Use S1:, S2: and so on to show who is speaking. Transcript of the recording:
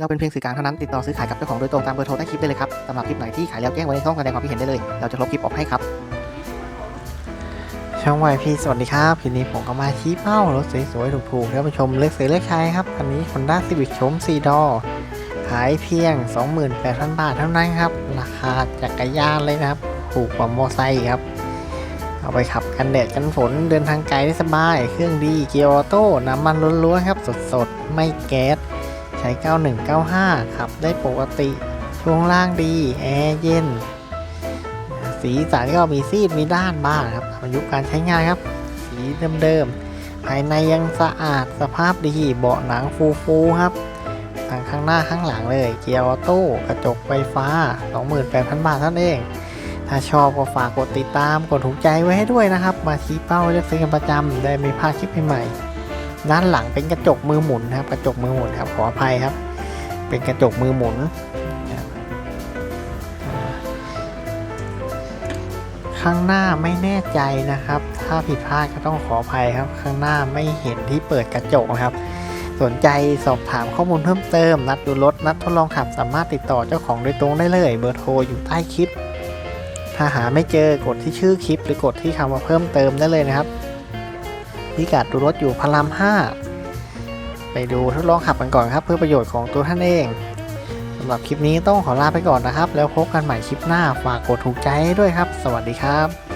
S1: เราเป็นเพียงสื่อกลางเท่านั้นติดต่อซื้อขายกับเจ้าของโดยตรงตามเบอร์โทรใต้คลิปได้เลยครับสำหรับคลิปไหนที่ขายแล้วแจ้งไว้ในช่องแสดงความคิดเห็นได้เลย เราจะลบคลิปออกให้ครับ
S2: ช่องวายพีสวัสดีครับทีนี้ผมก็มาชี้เป้ารถสวยๆถูกๆแล้วไปชมเลือกซื้อเลือกใช้ครับคันนี้ Honda Civic ชมซีดอขายเพียง 28,000 บาทเท่านั้นครับ ราคาจักรยานเลยนะครับ ถูกกว่ามอไซค์ครับ เอาไปขับกันแดดกันฝนเดินทางไกลได้สบาย เครื่องดีเกียร์ออโต้น้ำมันล้วนๆครับ สดๆ ไม่แก๊ส ใช้ 9195 ขับได้ปกติ ช่วงล่างดี แอร์เย็น สีสันก็มีซีดมีด้านบ้างครับอายุการใช้งานครับ สีเดิมๆ ภายในยังสะอาดสภาพดีเบาะหนังฟูๆครับทางข้างหน้าข้างหลังเลย เกียร์ออโต้กระจกไฟฟ้า 28,000 บาทเท่านั้นเอง ถ้าชอบก็ฝากกดติดตามกดถูกใจไว้ให้ด้วยนะครับ มาชี้เป้าเลือกซื้อกันประจำได้ไม่พลาดคลิปใหม่ๆ ด้านหลังเป็นกระจกมือหมุนครับ กระจกมือหมุนครับขออภัยครับ เป็นกระจกมือหมุน ข้างหน้าไม่แน่ใจนะครับ ถ้าผิดพลาดก็ต้องขออภัยครับ ข้างหน้าไม่เห็นที่เปิดกระจกนะครับ สนใจสอบถามข้อมูลเพิ่มเติม นัดดูรถนัดทดลองขับสามารถติดต่อเจ้าของโดยตรงได้เลย เบอร์โทรอยู่ใต้คลิปถ้าหาไม่เจอกดที่ชื่อคลิป หรือกดที่คำว่าเพิ่มเติมได้เลยนะครับ พิกัดดูรถอยู่พาราม5ไปดูทดลองขับกันก่อนครับ เพื่อประโยชน์ของตัวท่านเองสำหรับคลิปนี้ต้องขอลาไปก่อนนะครับ แล้วพบกันใหม่คลิปหน้าฝากกดถูกใจด้วยครับ สวัสดีครับ